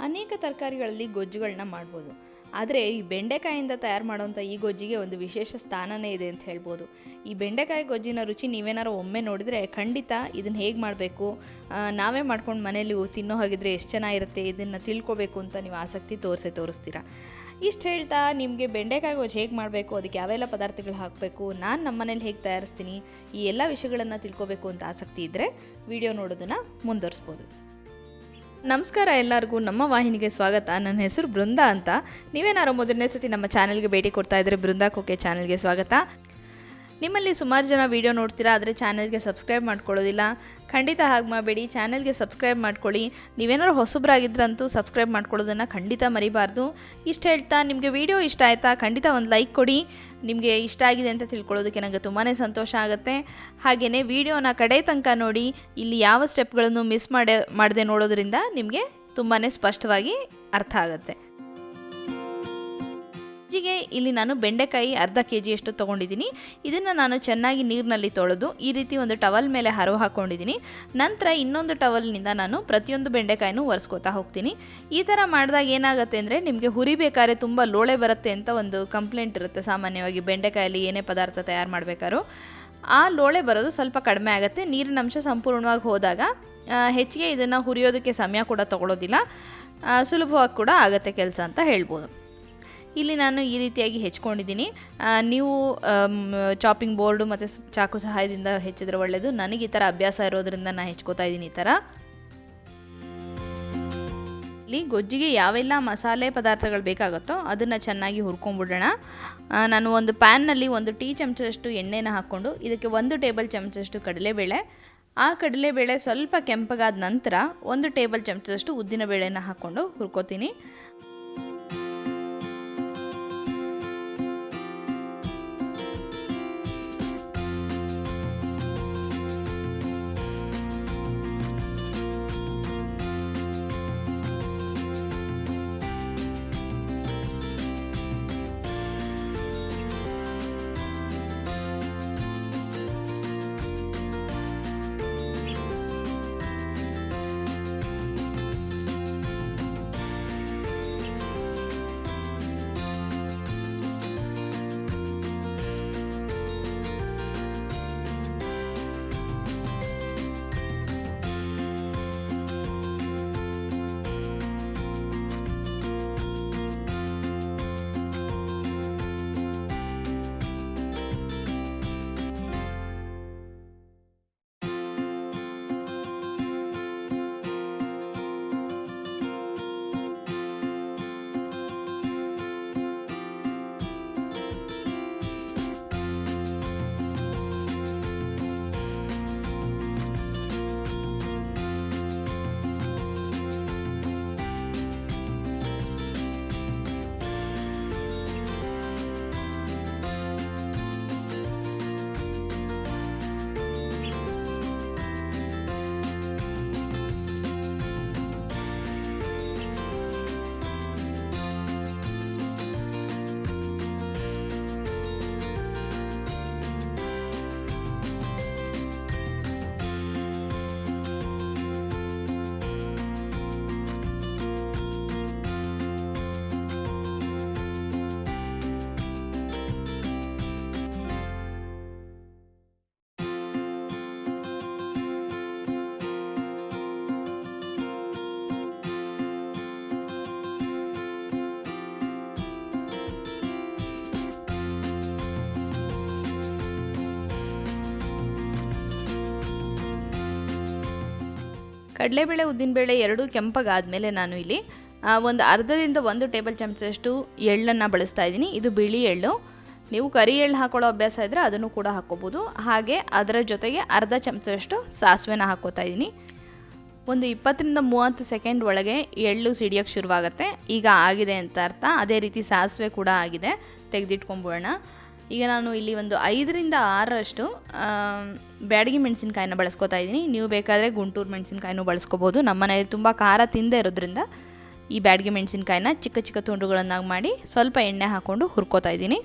ಅನೇಕ ತರಕಾರಿಗಳಲ್ಲಿ ಗೊಜ್ಜುಗಳನ್ನ ಮಾಡ್ಬೋದು. ಆದರೆ ಈ ಬೆಂಡೆಕಾಯಿಂದ ತಯಾರು ಮಾಡುವಂಥ ಈ ಗೊಜ್ಜಿಗೆ ಒಂದು ವಿಶೇಷ ಸ್ಥಾನನೇ ಇದೆ ಅಂತ ಹೇಳ್ಬೋದು. ಈ ಬೆಂಡೆಕಾಯಿ ಗೊಜ್ಜಿನ ರುಚಿ ನೀವೇನಾರು ಒಮ್ಮೆ ನೋಡಿದರೆ ಖಂಡಿತ ಇದನ್ನು ಹೇಗೆ ಮಾಡಬೇಕು? ನಾವೇ ಮಾಡ್ಕೊಂಡು ಮನೇಲಿ ತಿನ್ನೋ ಹಾಗಿದ್ರೆ ಎಷ್ಟು ಚೆನ್ನಾಗಿರುತ್ತೆ ಇದನ್ನು ತಿಳ್ಕೊಬೇಕು ಅಂತ ನೀವು ಆಸಕ್ತಿ ತೋರಿಸೇ ತೋರಿಸ್ತೀರಾ? ಇಷ್ಟು ಹೇಳ್ತಾ ನಿಮಗೆ ಬೆಂಡೆಕಾಯಿ ಗೊಜ್ಜು ಹೇಗೆ ಮಾಡಬೇಕು? ಅದಕ್ಕೆ ಯಾವೆಲ್ಲ ಪದಾರ್ಥಗಳು ಹಾಕಬೇಕು? ನಾನು ನಮ್ಮ ಮನೇಲಿ ಹೇಗೆ ತಯಾರಿಸ್ತೀನಿ? ಈ ಎಲ್ಲ ವಿಷಯಗಳನ್ನು ತಿಳ್ಕೊಬೇಕು ಅಂತ ಆಸಕ್ತಿ ಇದ್ದರೆ ವಿಡಿಯೋ ನೋಡೋದನ್ನು ಮುಂದುವರಿಸ್ಬೋದು. ನಮಸ್ಕಾರ ಎಲ್ಲರಿಗೂ, ನಮ್ಮ ವಾಹಿನಿಗೆ ಸ್ವಾಗತ. ನನ್ನ ಹೆಸರು ಬೃಂದಾ ಅಂತ. ನೀವೇನಾರು ಮೊದಲನೇ ಸತಿ ನಮ್ಮ ಚಾನಲ್ಗೆ ಭೇಟಿ ಕೊಡ್ತಾ ಇದ್ರೆ ಬೃಂದಾ ಕೋಕೆ ಚಾನಲ್ಗೆ ಸ್ವಾಗತ. ನಿಮ್ಮಲ್ಲಿ ಸುಮಾರು ಜನ ವೀಡಿಯೋ ನೋಡ್ತೀರಾ, ಆದರೆ ಚಾನಲ್ಗೆ ಸಬ್ಸ್ಕ್ರೈಬ್ ಮಾಡ್ಕೊಳ್ಳೋದಿಲ್ಲ? ಖಂಡಿತ ಹಾಗೆ ಮಾಡಬೇಡಿ. ಚಾನಲ್ಗೆ ಸಬ್ಸ್ಕ್ರೈಬ್ ಮಾಡ್ಕೊಳ್ಳಿ. ನೀವೇನಾದ್ರು ಹೊಸಬ್ರಾಗಿದ್ರಂತೂ ಸಬ್ಸ್ಕ್ರೈಬ್ ಮಾಡ್ಕೊಳ್ಳೋದನ್ನು ಖಂಡಿತ ಮರಿಬಾರ್ದು. ಇಷ್ಟು ಹೇಳ್ತಾ ನಿಮಗೆ ವಿಡಿಯೋ ಇಷ್ಟ ಆಯಿತಾ, ಖಂಡಿತ ಒಂದು ಲೈಕ್ ಕೊಡಿ. ನಿಮಗೆ ಇಷ್ಟ ಆಗಿದೆ ಅಂತ ತಿಳ್ಕೊಳ್ಳೋದಕ್ಕೆ ನನಗೆ ತುಂಬಾ ಸಂತೋಷ ಆಗುತ್ತೆ. ಹಾಗೆಯೇ ವಿಡಿಯೋನ ಕಡೆ ತನಕ ನೋಡಿ, ಇಲ್ಲಿ ಯಾವ ಸ್ಟೆಪ್ಗಳನ್ನು ಮಿಸ್ ಮಾಡೇ, ಮಾಡದೆ ನೋಡೋದ್ರಿಂದ ನಿಮಗೆ ತುಂಬಾ ಸ್ಪಷ್ಟವಾಗಿ ಅರ್ಥ ಆಗುತ್ತೆ. ಜಿಗೆ ಇಲ್ಲಿ ನಾನು ಬೆಂಡೆಕಾಯಿ ಅರ್ಧ ಕೆ ಜಿಯಷ್ಟು ತೊಗೊಂಡಿದ್ದೀನಿ. ಇದನ್ನು ನಾನು ಚೆನ್ನಾಗಿ ನೀರಿನಲ್ಲಿ ತೊಳೆದು ಈ ರೀತಿ ಒಂದು ಟವಲ್ ಮೇಲೆ ಹರವು ಹಾಕ್ಕೊಂಡಿದ್ದೀನಿ ನಂತರ ಇನ್ನೊಂದು ಟವಲ್ನಿಂದ ನಾನು ಪ್ರತಿಯೊಂದು ಬೆಂಡೆಕಾಯಿನೂ ಒರೆಸ್ಕೋತಾ ಹೋಗ್ತೀನಿ. ಈ ಥರ ಮಾಡಿದಾಗ ಏನಾಗುತ್ತೆ ಅಂದರೆ ನಿಮಗೆ ಹುರಿಬೇಕಾದ್ರೆ ತುಂಬ ಲೋಳೆ ಬರುತ್ತೆ ಅಂತ ಒಂದು ಕಂಪ್ಲೇಂಟ್ ಇರುತ್ತೆ ಸಾಮಾನ್ಯವಾಗಿ ಬೆಂಡೆಕಾಯಲ್ಲಿ ಏನೇ ಪದಾರ್ಥ ತಯಾರು ಮಾಡಬೇಕಾದ್ರೂ. ಆ ಲೋಳೆ ಬರೋದು ಸ್ವಲ್ಪ ಕಡಿಮೆ ಆಗುತ್ತೆ. ನೀರಿನ ಅಂಶ ಸಂಪೂರ್ಣವಾಗಿ ಹೋದಾಗ ಹೆಚ್ಚಿಗೆ ಇದನ್ನು ಹುರಿಯೋದಕ್ಕೆ ಸಮಯ ಕೂಡ ತಗೊಳ್ಳೋದಿಲ್ಲ ಸುಲಭವಾಗಿ ಕೂಡ ಆಗುತ್ತೆ ಕೆಲಸ ಅಂತ ಹೇಳ್ಬೋದು. ಇಲ್ಲಿ ನಾನು ಈ ರೀತಿಯಾಗಿ ಹೆಚ್ಕೊಂಡಿದ್ದೀನಿ. ನೀವು ಚಾಪಿಂಗ್ ಬೋರ್ಡು ಮತ್ತು ಚಾಕು ಸಹಾಯದಿಂದ ಹೆಚ್ಚಿದ್ರೆ ಒಳ್ಳೆಯದು ನನಗೆ ಈ ಥರ ಅಭ್ಯಾಸ ಇರೋದ್ರಿಂದ ನಾನು ಹೆಚ್ಕೋತಾ ಇದ್ದೀನಿ ಈ ಥರ. ಇಲ್ಲಿ ಗೊಜ್ಜಿಗೆ ಯಾವೆಲ್ಲ ಮಸಾಲೆ ಪದಾರ್ಥಗಳು ಬೇಕಾಗುತ್ತೋ ಅದನ್ನು ಚೆನ್ನಾಗಿ ಹುರ್ಕೊಂಡ್ಬಿಡೋಣ. ನಾನು ಒಂದು ಪ್ಯಾನ್ನಲ್ಲಿ ಒಂದು ಟೀ ಚಮಚದಷ್ಟು ಎಣ್ಣೆನ ಹಾಕ್ಕೊಂಡು ಇದಕ್ಕೆ ಒಂದು ಟೇಬಲ್ ಚಮಚದಷ್ಟು ಕಡಲೆಬೇಳೆ. ಆ ಕಡಲೆಬೇಳೆ ಸ್ವಲ್ಪ ಕೆಂಪಗಾದ ನಂತರ ಒಂದು ಟೇಬಲ್ ಚಮಚದಷ್ಟು ಉದ್ದಿನ ಬೇಳೆನ ಹಾಕ್ಕೊಂಡು ಹುರ್ಕೋತೀನಿ. ಕಡಲೆಬೇಳೆ ಉದ್ದಿನಬೇಳೆ ಎರಡೂ, ಕೆಂಪಗಾದಮೇಲೆ ನಾನು ಇಲ್ಲಿ ಒಂದು ಅರ್ಧದಿಂದ ಒಂದು ಟೇಬಲ್ ಚಮಚದಷ್ಟು ಎಳ್ಳನ್ನು ಬಳಸ್ತಾ ಇದ್ದೀನಿ. ಇದು ಬಿಳಿ ಎಳ್ಳು. ನೀವು ಕರಿ ಎಳ್ಳು ಹಾಕೊಳ್ಳೋ ಅಭ್ಯಾಸ ಇದ್ದರೆ ಅದನ್ನು ಕೂಡ ಹಾಕ್ಕೋಬೋದು. ಹಾಗೆ ಅದರ ಜೊತೆಗೆ ಅರ್ಧ ಚಮಚದಷ್ಟು ಸಾಸಿವೆನ ಹಾಕ್ಕೋತಾ ಇದ್ದೀನಿ. ಒಂದು ಇಪ್ಪತ್ತರಿಂದ ಮೂವತ್ತು ಸೆಕೆಂಡ್ ಒಳಗೆ ಎಳ್ಳು ಸಿಡಿಯೋಕ್ಕೆ ಶುರುವಾಗುತ್ತೆ. ಈಗ ಆಗಿದೆ ಅಂತ ಅರ್ಥ. ಅದೇ ರೀತಿ ಸಾಸಿವೆ ಕೂಡ ಆಗಿದೆ. ತೆಗೆದಿಟ್ಕೊಂಬಿಡೋಣ ಈಗ ನಾನು ಇಲ್ಲಿ ಒಂದು ಐದರಿಂದ ಆರರಷ್ಟು ಬ್ಯಾಡಗಿ ಮೆಣಸಿನ್ಕಾಯಿನ ಬಳಸ್ಕೊತಾ ಇದ್ದೀನಿ. ನೀವು ಬೇಕಾದರೆ ಗುಂಟೂರು ಮೆಣಸಿನ್ಕಾಯಿನೂ ಬಳಸ್ಕೋಬೋದು. ನಮ್ಮ ಮನೆಯಲ್ಲಿ ತುಂಬ ಖಾರ ತಿಂದೇ ಇರೋದ್ರಿಂದ ಈ ಬ್ಯಾಡಗಿ ಮೆಣಸಿನ್ಕಾಯಿನ ಚಿಕ್ಕ ಚಿಕ್ಕ ತುಂಡುಗಳನ್ನಾಗಿ ಮಾಡಿ ಸ್ವಲ್ಪ ಎಣ್ಣೆ ಹಾಕ್ಕೊಂಡು ಹುರ್ಕೋತಾ ಇದ್ದೀನಿ.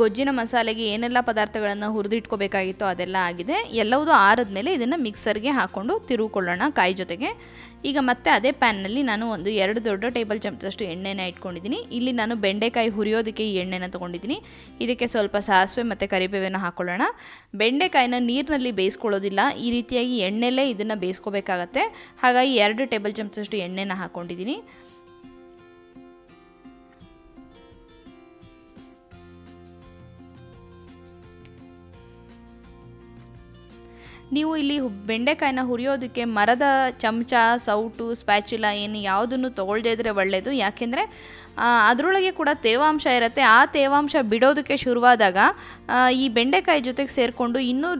ಗೊಜ್ಜಿನ ಮಸಾಲೆಗೆ ಏನೆಲ್ಲ ಪದಾರ್ಥಗಳನ್ನು ಹುರಿದಿಟ್ಕೋಬೇಕಾಗಿತ್ತೋ ಅದೆಲ್ಲ ಆಗಿದೆ. ಎಲ್ಲವೂ ಆರಿದ್ಮೇಲೆ ಇದನ್ನು ಮಿಕ್ಸರ್ಗೆ ಹಾಕ್ಕೊಂಡು ತಿರುಗಿಕೊಳ್ಳೋಣ ಕಾಯಿ ಜೊತೆಗೆ. ಈಗ ಮತ್ತೆ ಅದೇ ಪ್ಯಾನ್ನಲ್ಲಿ ನಾನು ಒಂದು ಎರಡು ದೊಡ್ಡ ಟೇಬಲ್ ಚಮಚದಷ್ಟು ಎಣ್ಣೆನ ಇಟ್ಕೊಂಡಿದ್ದೀನಿ. ಇಲ್ಲಿ ನಾನು ಬೆಂಡೆಕಾಯಿ ಹುರಿಯೋದಕ್ಕೆ ಈ ಎಣ್ಣೆನ ತೊಗೊಂಡಿದ್ದೀನಿ. ಇದಕ್ಕೆ ಸ್ವಲ್ಪ ಸಾಸಿವೆ ಮತ್ತು ಕರಿಬೇವೆನ ಹಾಕ್ಕೊಳ್ಳೋಣ ಬೆಂಡೆಕಾಯಿನ ನೀರಿನಲ್ಲಿ ಬೇಯಿಸ್ಕೊಳ್ಳೋದಿಲ್ಲ. ಈ ರೀತಿಯಾಗಿ ಎಣ್ಣೆಲ್ಲೇ ಇದನ್ನು ಬೇಯಿಸ್ಕೋಬೇಕಾಗತ್ತೆ. ಹಾಗಾಗಿ ಎರಡು ಟೇಬಲ್ ಚಮಚದಷ್ಟು ಎಣ್ಣೆನ ಹಾಕ್ಕೊಂಡಿದ್ದೀನಿ ನೀವು ಇಲ್ಲಿ ಬೆಂಡೆಕಾಯಿನ ಹುರಿಯೋದಕ್ಕೆ ಮರದ ಚಮಚ, ಸೌಟು, ಸ್ಪ್ಯಾಚುಲ ಏನು ಯಾವುದನ್ನು ತೊಗೊಳ್ದೇ ಇದ್ರೆ ಒಳ್ಳೆಯದು ಯಾಕೆಂದರೆ ಅದರೊಳಗೆ ಕೂಡ ತೇವಾಂಶ ಇರುತ್ತೆ. ಆ ತೇವಾಂಶ ಬಿಡೋದಕ್ಕೆ ಶುರುವಾದಾಗ ಈ ಬೆಂಡೆಕಾಯಿ ಜೊತೆಗೆ ಸೇರಿಕೊಂಡು ಇನ್ನೂ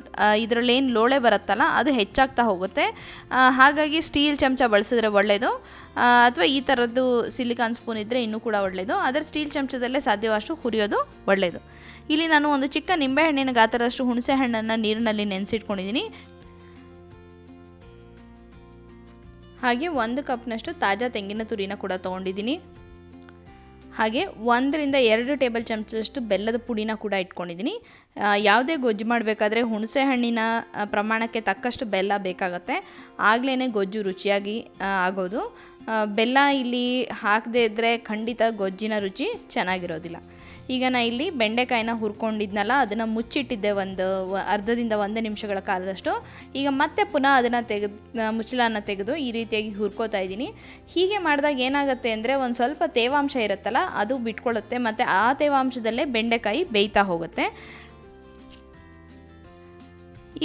ಇದರಲ್ಲಿ ಏನು ಲೋಳೆ ಬರುತ್ತಲ್ಲ, ಅದು ಹೆಚ್ಚಾಗ್ತಾ ಹೋಗುತ್ತೆ. ಹಾಗಾಗಿ ಸ್ಟೀಲ್ ಚಮಚ ಬಳಸಿದ್ರೆ ಒಳ್ಳೆಯದು ಅಥವಾ ಈ ಥರದ್ದು ಸಿಲಿಕಾನ್ ಸ್ಪೂನ್ ಇದ್ದರೆ ಇನ್ನೂ ಕೂಡ ಒಳ್ಳೆಯದು ಆದರೆ ಸ್ಟೀಲ್ ಚಮಚದಲ್ಲೇ ಸಾಧ್ಯವಷ್ಟು ಹುರಿಯೋದು ಒಳ್ಳೆಯದು ಇಲ್ಲಿ ನಾನು ಒಂದು ಚಿಕ್ಕ ನಿಂಬೆಹಣ್ಣಿನ ಗಾತ್ರದಷ್ಟು ಹುಣಸೆ ಹಣ್ಣನ್ನು ನೀರಿನಲ್ಲಿ ನೆನೆಸಿಟ್ಕೊಂಡಿದ್ದೀನಿ. ಹಾಗೆ ಒಂದು ಕಪ್ನಷ್ಟು ತಾಜಾ ತೆಂಗಿನ ತುರಿನ ಕೂಡ ತೊಗೊಂಡಿದ್ದೀನಿ. ಹಾಗೆ ಒಂದರಿಂದ ಎರಡು ಟೇಬಲ್ ಚಮಚದಷ್ಟು ಬೆಲ್ಲದ ಪುಡಿನ ಕೂಡ ಇಟ್ಕೊಂಡಿದ್ದೀನಿ. ಯಾವುದೇ ಗೊಜ್ಜು ಮಾಡಬೇಕಾದ್ರೆ ಹುಣಸೆ ಹಣ್ಣಿನ ಪ್ರಮಾಣಕ್ಕೆ ತಕ್ಕಷ್ಟು ಬೆಲ್ಲ ಬೇಕಾಗತ್ತೆ. ಆಗಲೇ ಗೊಜ್ಜು ರುಚಿಯಾಗಿ ಆಗೋದು. ಬೆಲ್ಲ ಇಲ್ಲಿ ಹಾಕದೇ ಇದ್ದರೆ ಖಂಡಿತ ಗೊಜ್ಜಿನ ರುಚಿ ಚೆನ್ನಾಗಿರೋದಿಲ್ಲ. ಈಗ ನಾ ಇಲ್ಲಿ ಬೆಂಡೆಕಾಯಿನ ಹುರ್ಕೊಂಡಿದ್ನಲ್ಲ, ಅದನ್ನು ಮುಚ್ಚಿಟ್ಟಿದ್ದೆ ಒಂದು ಅರ್ಧದಿಂದ ಒಂದು ನಿಮಿಷಗಳ ಕಾಲದಷ್ಟು. ಈಗ ಮತ್ತೆ ಪುನಃ ಅದನ್ನು ತೆಗೆದು ಮುಚ್ಚಳನ ತೆಗೆದು ಈ ರೀತಿಯಾಗಿ ಹುರ್ಕೋತಾ ಇದ್ದೀನಿ. ಹೀಗೆ ಮಾಡಿದಾಗ ಏನಾಗುತ್ತೆ ಅಂದರೆ ಒಂದು ಸ್ವಲ್ಪ ತೇವಾಂಶ ಇರುತ್ತಲ್ಲ, ಅದು ಬಿಟ್ಕೊಳ್ಳುತ್ತೆ ಮತ್ತು ಆ ತೇವಾಂಶದಲ್ಲೇ ಬೆಂಡೆಕಾಯಿ ಬೇಯ್ತಾ ಹೋಗುತ್ತೆ.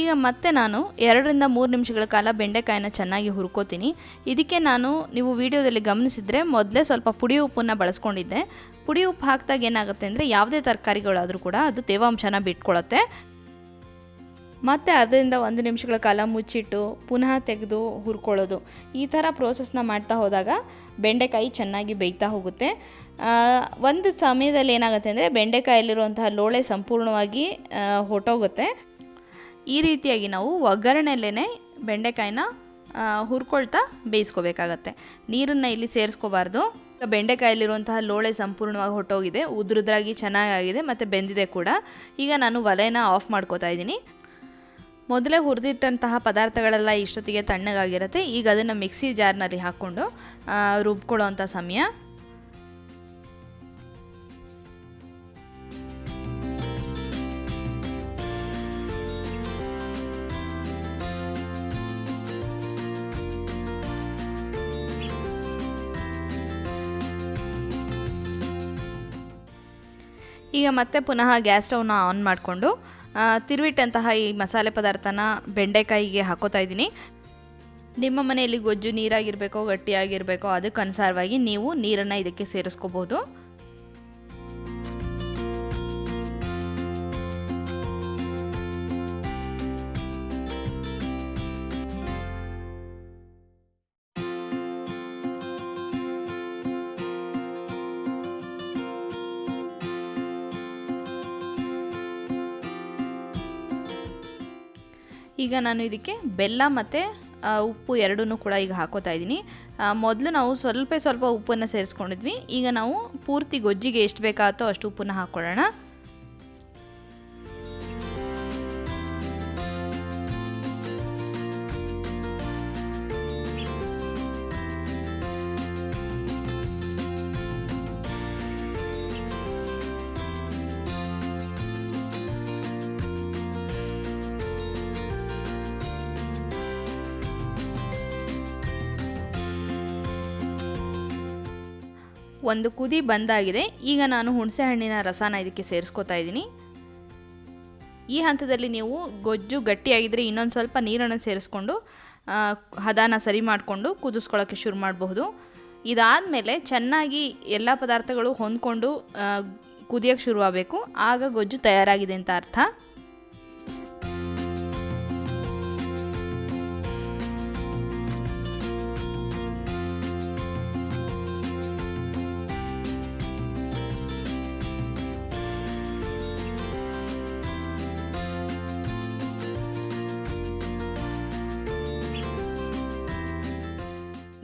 ಈಗ ಮತ್ತೆ ನಾನು ಎರಡರಿಂದ ಮೂರು ನಿಮಿಷಗಳ ಕಾಲ ಬೆಂಡೆಕಾಯಿನ ಚೆನ್ನಾಗಿ ಹುರ್ಕೋತೀನಿ. ಇದಕ್ಕೆ ನಾನು, ನೀವು ವಿಡಿಯೋದಲ್ಲಿ ಗಮನಿಸಿದರೆ ಮೊದಲೇ ಸ್ವಲ್ಪ ಪುಡಿ ಉಪ್ಪನ್ನು ಬಳಸ್ಕೊಂಡಿದ್ದೆ. ಪುಡಿ ಉಪ್ಪು ಹಾಕಿದಾಗ ಏನಾಗುತ್ತೆ ಅಂದರೆ ಯಾವುದೇ ತರಕಾರಿಗಳಾದರೂ ಕೂಡ ಅದು ತೇವಾಂಶನ ಬಿಟ್ಕೊಳ್ಳುತ್ತೆ ಮತ್ತು ಅದರಿಂದ ಒಂದು ನಿಮಿಷಗಳ ಕಾಲ ಮುಚ್ಚಿಟ್ಟು ಪುನಃ ತೆಗೆದು ಹುರ್ಕೊಳ್ಳೋದು. ಈ ಥರ ಪ್ರೋಸೆಸ್ನ ಮಾಡ್ತಾ ಹೋದಾಗ ಬೆಂಡೆಕಾಯಿ ಚೆನ್ನಾಗಿ ಬೇಯ್ತಾ ಹೋಗುತ್ತೆ. ಒಂದು ಸಮಯದಲ್ಲಿ ಏನಾಗುತ್ತೆ ಅಂದರೆ ಬೆಂಡೆಕಾಯಲ್ಲಿರುವಂತಹ ಲೋಳೆ ಸಂಪೂರ್ಣವಾಗಿ ಹೊಟ್ಟೋಗುತ್ತೆ ಈ ರೀತಿಯಾಗಿ ನಾವು ಒಗ್ಗರಣೆಯಲ್ಲೇ ಬೆಂಡೆಕಾಯಿನ ಹುರ್ಕೊಳ್ತಾ ಬೇಯಿಸ್ಕೋಬೇಕಾಗತ್ತೆ. ನೀರನ್ನು ಇಲ್ಲಿ ಸೇರಿಸ್ಕೋಬಾರ್ದು. ಬೆಂಡೆಕಾಯಲ್ಲಿರುವಂತಹ ಲೋಳೆ ಸಂಪೂರ್ಣವಾಗಿ ಹೊಟ್ಟೋಗಿದೆ, ಉದ್ರದ್ರಾಗಿ ಚೆನ್ನಾಗಾಗಿದೆ ಮತ್ತು ಬೆಂದಿದೆ ಕೂಡ. ಈಗ ನಾನು ಒಲೆನ ಆಫ್ ಮಾಡ್ಕೋತಾ ಇದ್ದೀನಿ. ಮೊದಲೇ ಹುರಿದಿಟ್ಟಂತಹ ಪದಾರ್ಥಗಳೆಲ್ಲ ಇಷ್ಟೊತ್ತಿಗೆ ತಣ್ಣಗಾಗಿರುತ್ತೆ. ಈಗ ಅದನ್ನು ಮಿಕ್ಸಿ ಜಾರ್ನಲ್ಲಿ ಹಾಕ್ಕೊಂಡು ರುಬ್ಕೊಳ್ಳೋ ಸಮಯ. ಈಗ ಮತ್ತೆ ಪುನಃ ಗ್ಯಾಸ್ ಸ್ಟವ್ನ ಆನ್ ಮಾಡಿಕೊಂಡು ತಿರುವಿಟ್ಟಂತಹ ಈ ಮಸಾಲೆ ಪದಾರ್ಥನ ಬೆಂಡೆಕಾಯಿಗೆ ಹಾಕೋತಾ ಇದ್ದೀನಿ. ನಿಮ್ಮ ಮನೆಯಲ್ಲಿ ಗೊಜ್ಜು ನೀರಾಗಿರಬೇಕೋ, ಗಟ್ಟಿಯಾಗಿರಬೇಕೋ ಅದಕ್ಕೆ ಅನುಸಾರವಾಗಿ ನೀವು ನೀರನ್ನು ಇದಕ್ಕೆ ಸೇರಿಸ್ಕೋಬೋದು. ಈಗ ನಾನು ಇದಕ್ಕೆ ಬೆಲ್ಲ ಮತ್ತು ಉಪ್ಪು ಎರಡೂ ಕೂಡ ಈಗ ಹಾಕೋತಾ ಇದ್ದೀನಿ. ಮೊದಲು ನಾವು ಸ್ವಲ್ಪ ಸ್ವಲ್ಪ ಉಪ್ಪನ್ನು ಸೇರಿಸ್ಕೊಂಡಿದ್ವಿ. ಈಗ ನಾವು ಪೂರ್ತಿ ಗೊಜ್ಜಿಗೆ ಎಷ್ಟು ಬೇಕಾಗುತ್ತೋ ಅಷ್ಟು ಉಪ್ಪನ್ನು ಹಾಕ್ಕೊಳ್ಳೋಣ. ಒಂದು ಕುದಿ ಬಂದಾಗಿದೆ. ಈಗ ನಾನು ಹುಣಸೆಹಣ್ಣಿನ ರಸಾನ ಇದಕ್ಕೆ ಸೇರಿಸ್ಕೊತಾ ಇದ್ದೀನಿ. ಈ ಹಂತದಲ್ಲಿ ನೀವು ಗೊಜ್ಜು ಗಟ್ಟಿಯಾಗಿದ್ದರೆ ಇನ್ನೊಂದು ಸ್ವಲ್ಪ ನೀರನ್ನು ಸೇರಿಸ್ಕೊಂಡು ಹದಾನ ಸರಿ ಮಾಡಿಕೊಂಡು ಕುದಿಸ್ಕೊಳ್ಳೋಕ್ಕೆ ಶುರು ಮಾಡಬಹುದು. ಇದಾದಮೇಲೆ ಚೆನ್ನಾಗಿ ಎಲ್ಲ ಪದಾರ್ಥಗಳು ಹೊಂದ್ಕೊಂಡು ಕುದಿಯೋಕ್ಕೆ ಶುರುವಾಗಬೇಕು. ಆಗ ಗೊಜ್ಜು ತಯಾರಾಗಿದೆ ಅಂತ ಅರ್ಥ.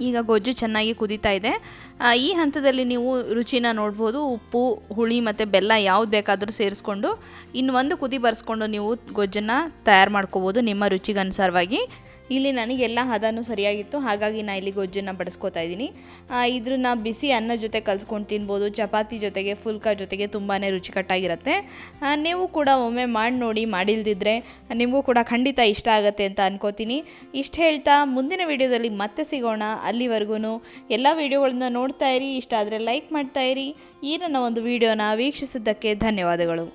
ಈಗ ಗೊಜ್ಜು ಚೆನ್ನಾಗಿ ಕುದೀತಾ ಇದೆ. ಈ ಹಂತದಲ್ಲಿ ನೀವು ರುಚಿನ ನೋಡ್ಬೋದು. ಉಪ್ಪು, ಹುಳಿ ಮತ್ತು ಬೆಲ್ಲ ಯಾವ್ದು ಬೇಕಾದರೂ ಸೇರಿಸ್ಕೊಂಡು ಇನ್ನೊಂದು ಕುದಿ ಬರೆಸ್ಕೊಂಡು ನೀವು ಗೊಜ್ಜನ್ನು ತಯಾರು ಮಾಡ್ಕೋಬೋದು ನಿಮ್ಮ ರುಚಿಗನುಸಾರವಾಗಿ. ಇಲ್ಲಿ ನನಗೆಲ್ಲ ಹದನೂ ಸರಿಯಾಗಿತ್ತು, ಹಾಗಾಗಿ ನಾನು ಇಲ್ಲಿ ಗೊಜ್ಜನ್ನು ಬಡಿಸ್ಕೊತಾ ಇದ್ದೀನಿ. ಇದ್ರನ್ನ ಬಿಸಿ ಅನ್ನ ಜೊತೆ ಕಲ್ಸ್ಕೊಂಡು ತಿನ್ಬೋದು, ಚಪಾತಿ ಜೊತೆಗೆ, ಫುಲ್ಕ ಜೊತೆಗೆ ತುಂಬಾ ರುಚಿಕಟ್ಟಾಗಿರುತ್ತೆ. ನೀವು ಕೂಡ ಒಮ್ಮೆ ಮಾಡಿ ನೋಡಿ, ಮಾಡಿಲ್ದಿದ್ರೆ ನಿಮಗೂ ಕೂಡ ಖಂಡಿತ ಇಷ್ಟ ಆಗುತ್ತೆ ಅಂತ ಅನ್ಕೋತೀನಿ. ಇಷ್ಟು ಹೇಳ್ತಾ ಮುಂದಿನ ವಿಡಿಯೋದಲ್ಲಿ ಮತ್ತೆ ಸಿಗೋಣ. ಅಲ್ಲಿವರೆಗೂ ಎಲ್ಲ ವಿಡಿಯೋಗಳನ್ನ ನೋಡ್ತಾ ಇರಿ, ಇಷ್ಟ ಆದರೆ ಲೈಕ್ ಮಾಡ್ತಾ ಇರಿ. ಈ ನನ್ನ ಒಂದು ವಿಡಿಯೋನ ವೀಕ್ಷಿಸಿದ್ದಕ್ಕೆ ಧನ್ಯವಾದಗಳು.